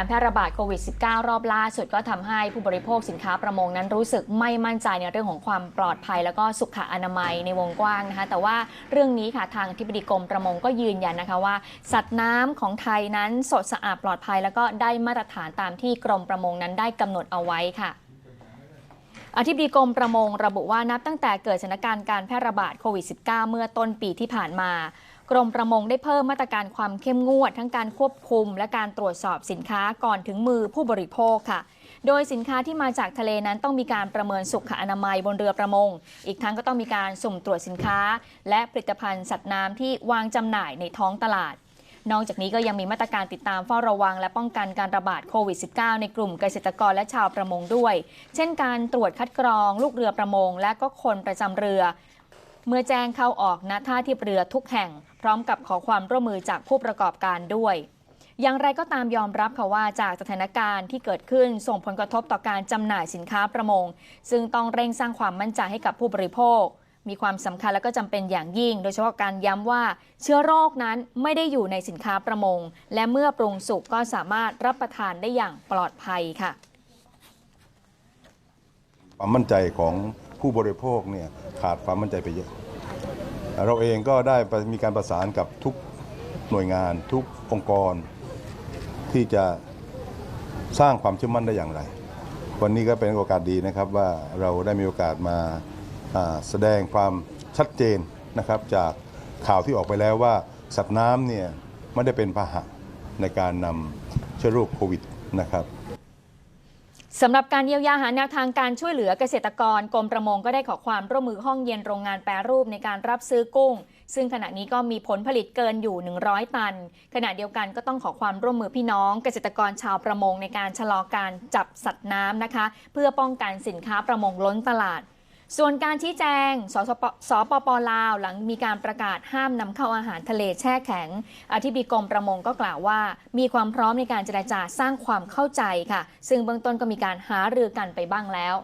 การแพร่ระบาดโควิด -19 รอบล่าสุดก็ทำให้ผู้บริโภคสินค้าประมงนั้นรู้สึกไม่มั่นใจในเรื่องของความปลอดภัย แล้วก็สุขอนามัยในวงกว้างนะคะ แต่ว่าเรื่องนี้ค่ะทางอธิบดีกรมประมงก็ยืนยันนะคะว่า สัตว์น้ำของไทยนั้นสดสะอาดปลอดภัย แล้วก็ได้มาตรฐานตามที่กรมประมงนั้นได้กำหนดเอาไว้ค่ะอธิบดีกรมประมงระบุว่านับตั้งแต่เกิดสถานการณ์การแพร่ระบาดโควิด -19 เมื่อต้นปีที่ผ่านมา กรมประมงได้เพิ่มมาตรการความเข้มงวด ทั้งการควบคุม และการตรวจสอบสินค้าก่อนถึงมือผู้บริโภคค่ะ โดยสินค้าที่มาจากทะเลนั้นต้องมีการประเมินสุขอนามัยบนเรือประมง อีกทั้งก็ต้องมีการสุ่มตรวจสินค้า และผลิตภัณฑ์สัตว์น้ำที่วางจำหน่ายในท้องตลาดนอกจากนี้ก็ยังมีมาตรการติดตามเฝ้าระวัง และป้องกันการระบาดโควิด -19 ในกลุ่มเกษตรกรและชาวประมงด้วย เช่นการตรวจคัดกรอง ลูกเรือประมง และก็คนประจำเรือ เมื่อแจ้งเข้าออกณท่าเทียบเรือทุกแห่ง พร้อมกับขอความร่วมมือจากผู้ประกอบการด้วย อย่างไรก็ตามยอมรับค่ะว่าจากสถานการณ์ที่เกิดขึ้นส่งผลกระทบต่อการจำหน่ายสินค้าประมง ซึ่งต้องเร่งสร้างความมั่นใจให้กับผู้บริโภค มีความสำคัญและก็จำเป็นอย่างยิ่ง โดยเฉพาะการย้ำว่าเชื้อโรคนั้นไม่ได้อยู่ในสินค้าประมง และเมื่อปรุงสุกก็สามารถรับประทานได้อย่างปลอดภัยค่ะความมั่นใจของ ผู้บริโภคเนี่ยขาดความมั่นใจไปเยอะ เราเองก็ได้มีการประสานกับทุกหน่วยงานทุกองค์กร ที่จะสร้างความเชื่อมั่นได้อย่างไร วันนี้ก็เป็นโอกาสดีนะครับว่าเราได้มีโอกาสมาแสดงความชัดเจนนะครับจากข่าวที่ออกไปแล้วว่าสัตว์น้ำเนี่ยไม่ได้เป็นพาหะในการนำเชื้อโรคโควิดนะครับ สำหรับการเยียวยาหาแนวทางการช่วยเหลือเกษตรกรกรมประมงก็ได้ขอความร่วมมือห้องเย็นโรงงานแปรรูปในการรับซื้อกุ้ง ซึ่งขณะนี้ก็มีผลผลิตเกินอยู่ 100 ตัน ขณะเดียวกันก็ต้องขอความร่วมมือพี่น้อง เกษตรกรชาวประมงในการชะลอการจับสัตว์น้ำนะคะ เพื่อป้องกันสินค้าประมงล้นตลาด ส่วนการชี้แจงสสปสปปลาว หลังมีการประกาศห้ามนำเข้าอาหารทะเลแช่แข็ง อธิบดีกรมประมงก็กล่าวว่า มีความพร้อมในการเจรจาสร้างความเข้าใจค่ะ ซึ่งเบื้องต้นก็มีการหารือกันไปบ้างแล้ว